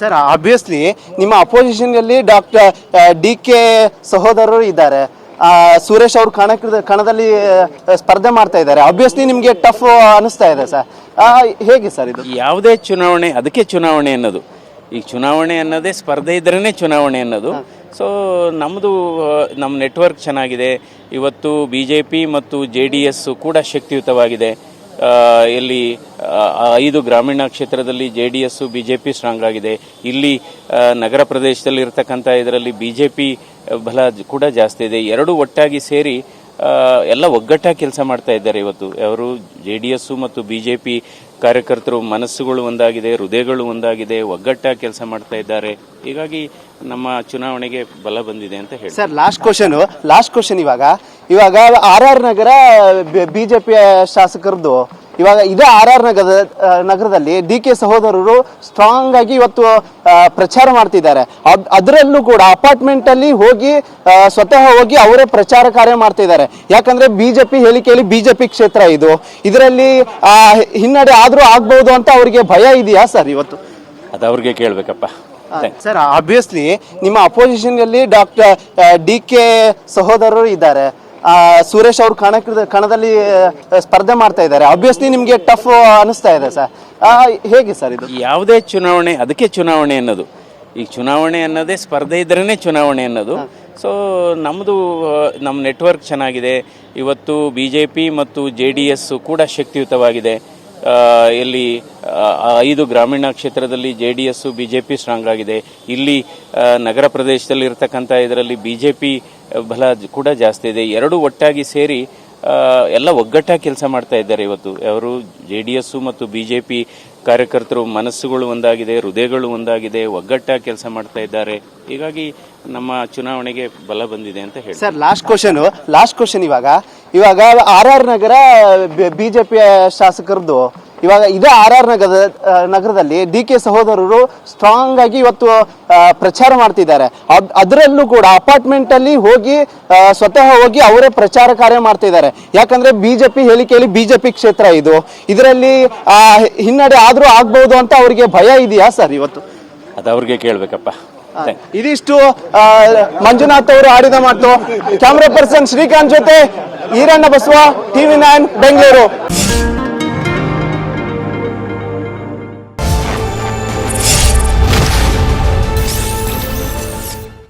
Sir obviously ನಿಮ್ಮ opposition ಅಲ್ಲಿ doctor D K ಸಹೋದರರು ಇದ್ದಾರೆ. ಸುರೇಶ್ ಅವರು ಕಣ ಕಣದಲ್ಲಿ ಸ್ಪರ್ಧೆ ಮಾಡ್ತಾ ಇದ್ದಾರೆ. ಆಬ್ವಿಯಸ್ಲಿ ನಿಮಗೆ ಟಫ್ ಅನಿಸ್ತಾ ಇದೆ ಸರ್ ಹೇಗೆ ಸರ್ ಇದು? ಯಾವುದೇ ಚುನಾವಣೆ ಅದಕ್ಕೆ ಚುನಾವಣೆ ಅನ್ನೋದು. ಈ ಚುನಾವಣೆ ಅನ್ನೋದೇ ಸ್ಪರ್ಧೆ ಇದ್ರೇ ಚುನಾವಣೆ ಅನ್ನೋದು. ಸೊ ನಮ್ಮದು ನಮ್ಮ ನೆಟ್ವರ್ಕ್ ಚೆನ್ನಾಗಿದೆ. ಇವತ್ತು ಬಿ ಜೆ ಪಿ ಮತ್ತು ಜೆ ಡಿ ಎಸ್ ಕೂಡ ಶಕ್ತಿಯುತವಾಗಿದೆ. ಇಲ್ಲಿ ಐದು ಗ್ರಾಮೀಣ ಕ್ಷೇತ್ರದಲ್ಲಿ J D S B J P strong ಆಗಿದೆ. ಇಲ್ಲಿ ನಗರ ಪ್ರದೇಶದಲ್ಲಿ ಇರತಕ್ಕಂಥ ಇದರಲ್ಲಿ ಬಿ ಜೆ ಪಿ ಬಲ ಕೂಡ ಜಾಸ್ತಿ ಇದೆ. ಎರಡೂ ಒಟ್ಟಾಗಿ ಸೇರಿ ಎಲ್ಲ ಒಗ್ಗಟ್ಟಾಗಿ ಕೆಲಸ ಮಾಡ್ತಾ ಇದ್ದಾರೆ ಇವತ್ತು. ಅವರು ಜೆ ಡಿ ಎಸ್ ಮತ್ತು ಬಿ ಜೆ ಪಿ ಕಾರ್ಯಕರ್ತರು ಮನಸ್ಸುಗಳು ಒಂದಾಗಿದೆ, ಹೃದಯಗಳು ಒಂದಾಗಿದೆ, ಒಗ್ಗಟ್ಟಾಗಿ ಕೆಲಸ ಮಾಡ್ತಾ ಇದ್ದಾರೆ. ಹೀಗಾಗಿ ನಮ್ಮ ಚುನಾವಣೆಗೆ ಬಲ ಬಂದಿದೆ ಅಂತ ಹೇಳಿ sir last question last question ಇವಾಗ. ಇವಾಗ ಆರ್ ಆರ್ ನಗರ ಬಿಜೆಪಿ ಶಾಸಕರದ್ದು ಇವಾಗ ಇದೇ ಆರ್ ಆರ್ ನಗರ ನಗರದಲ್ಲಿ ಡಿ ಕೆ ಸಹೋದರರು ಸ್ಟ್ರಾಂಗ್ ಆಗಿ ಇವತ್ತು ಪ್ರಚಾರ ಮಾಡ್ತಿದ್ದಾರೆ. ಅದ್- ಅದರಲ್ಲೂ ಕೂಡ ಅಪಾರ್ಟ್ಮೆಂಟ್ ಅಲ್ಲಿ ಹೋಗಿ ಸ್ವತಃ ಹೋಗಿ ಅವರೇ ಪ್ರಚಾರ ಕಾರ್ಯ ಮಾಡ್ತಿದ್ದಾರೆ. ಯಾಕಂದ್ರೆ ಬಿಜೆಪಿ ಹೇಳಿಕೆಯಲ್ಲಿ ಬಿಜೆಪಿ ಕ್ಷೇತ್ರ ಇದು. ಇದರಲ್ಲಿ ಹಿನ್ನಡೆ ಆದ್ರೂ ಆಗ್ಬಹುದು ಅಂತ ಅವರಿಗೆ ಭಯ ಇದೆಯಾ ಸರ್ ಇವತ್ತು? ಅದು ಅವ್ರಿಗೆ ಕೇಳಬೇಕಪ್ಪ. ಸರ್ ಆಬ್ವಿಯಸ್ಲಿ ನಿಮ್ಮ ಅಪೋಸಿಷನ್ ಅಲ್ಲಿ ಡಾಕ್ಟರ್ ಡಿ ಕೆ ಸಹೋದರರು ಇದ್ದಾರೆ. ಸುರೇಶ್ ಅವರು ಕಣ ಕಣದಲ್ಲಿ ಸ್ಪರ್ಧೆ ಮಾಡ್ತಾ ಇದ್ದಾರೆ. ಅಬ್ವಿಯಸ್ಲಿ ನಿಮಗೆ ಟಫ್ ಅನಿಸ್ತಾ ಇದೆ ಸರ್. ಹೇಗೆ ಸರ್ ಇದು? ಯಾವುದೇ ಚುನಾವಣೆ ಅದಕ್ಕೆ ಚುನಾವಣೆ ಅನ್ನೋದು. ಈಗ ಚುನಾವಣೆ ಅನ್ನೋದೇ ಸ್ಪರ್ಧೆ ಇದ್ರೇ ಚುನಾವಣೆ ಅನ್ನೋದು. ಸೊ ನಮ್ಮದು ನಮ್ಮ ನೆಟ್ವರ್ಕ್ ಚೆನ್ನಾಗಿದೆ. ಇವತ್ತು ಬಿ ಜೆ ಪಿ ಮತ್ತು ಜೆ ಡಿ ಎಸ್ ಕೂಡ ಶಕ್ತಿಯುತವಾಗಿದೆ. ಇಲ್ಲಿ ಐದು ಗ್ರಾಮೀಣ ಕ್ಷೇತ್ರದಲ್ಲಿ J D S B J P strong ಆಗಿದೆ. ಇಲ್ಲಿ ನಗರ ಪ್ರದೇಶದಲ್ಲಿ ಇರತಕ್ಕಂಥ ಇದರಲ್ಲಿ ಬಿ ಜೆ ಪಿ ಬಲ ಕೂಡ ಜಾಸ್ತಿ ಇದೆ. ಎರಡೂ ಒಟ್ಟಾಗಿ ಸೇರಿ ಎಲ್ಲ ಒಗ್ಗಟ್ಟಾಗಿ ಕೆಲಸ ಮಾಡ್ತಾ ಇದ್ದಾರೆ ಇವತ್ತು. ಅವರು ಜೆ ಡಿ ಎಸ್ ಮತ್ತು ಬಿಜೆಪಿ ಕಾರ್ಯಕರ್ತರು ಮನಸ್ಸುಗಳು ಒಂದಾಗಿದೆ, ಹೃದಯಗಳು ಒಂದಾಗಿದೆ, ಒಗ್ಗಟ್ಟಾಗಿ ಕೆಲಸ ಮಾಡ್ತಾ ಇದ್ದಾರೆ. ಹೀಗಾಗಿ ನಮ್ಮ ಚುನಾವಣೆಗೆ ಬಲ ಬಂದಿದೆ ಅಂತ ಹೇಳಿ sir last question last question ಇವಾಗ. ಇವಾಗ ಆರ್ ಆರ್ ನಗರ ಬಿಜೆಪಿ ಶಾಸಕರದ್ದು ಇವಾಗ ಇದೇ ಆರ್ ಆರ್ ನಗರ ನಗರದಲ್ಲಿ ಡಿ ಕೆ ಸಹೋದರರು ಸ್ಟ್ರಾಂಗ್ ಆಗಿ ಇವತ್ತು ಪ್ರಚಾರ ಮಾಡ್ತಿದ್ದಾರೆ. ಅದ್- ಅದರಲ್ಲೂ ಕೂಡ ಅಪಾರ್ಟ್ಮೆಂಟ್ ಅಲ್ಲಿ ಹೋಗಿ ಸ್ವತಃ ಹೋಗಿ ಅವರೇ ಪ್ರಚಾರ ಕಾರ್ಯ ಮಾಡ್ತಿದ್ದಾರೆ. ಯಾಕಂದ್ರೆ ಬಿಜೆಪಿ ಹೇಳಿಕೆಯಲ್ಲಿ ಬಿಜೆಪಿ ಕ್ಷೇತ್ರ ಇದು. ಇದರಲ್ಲಿ ಆ, ಹಿನ್ನಡೆ ಆದ್ರೂ ಆಗ್ಬಹುದು ಅಂತ ಅವರಿಗೆ ಭಯ ಇದೆಯಾ ಸರ್ ಇವತ್ತು? ಅದು ಅವ್ರಿಗೆ ಕೇಳಬೇಕಪ್ಪ. ಇದಿಷ್ಟು ಮಂಜುನಾಥ್ ಅವರು ಆಡಿದ ಮಾತು. ಕ್ಯಾಮ್ರಾ ಪರ್ಸನ್ ಶ್ರೀಕಾಂತ್ ಜೊತೆ ಈರಣ್ಣ ಬಸವ ಟಿವಿ ನೈನ್ ಬೆಂಗಳೂರು.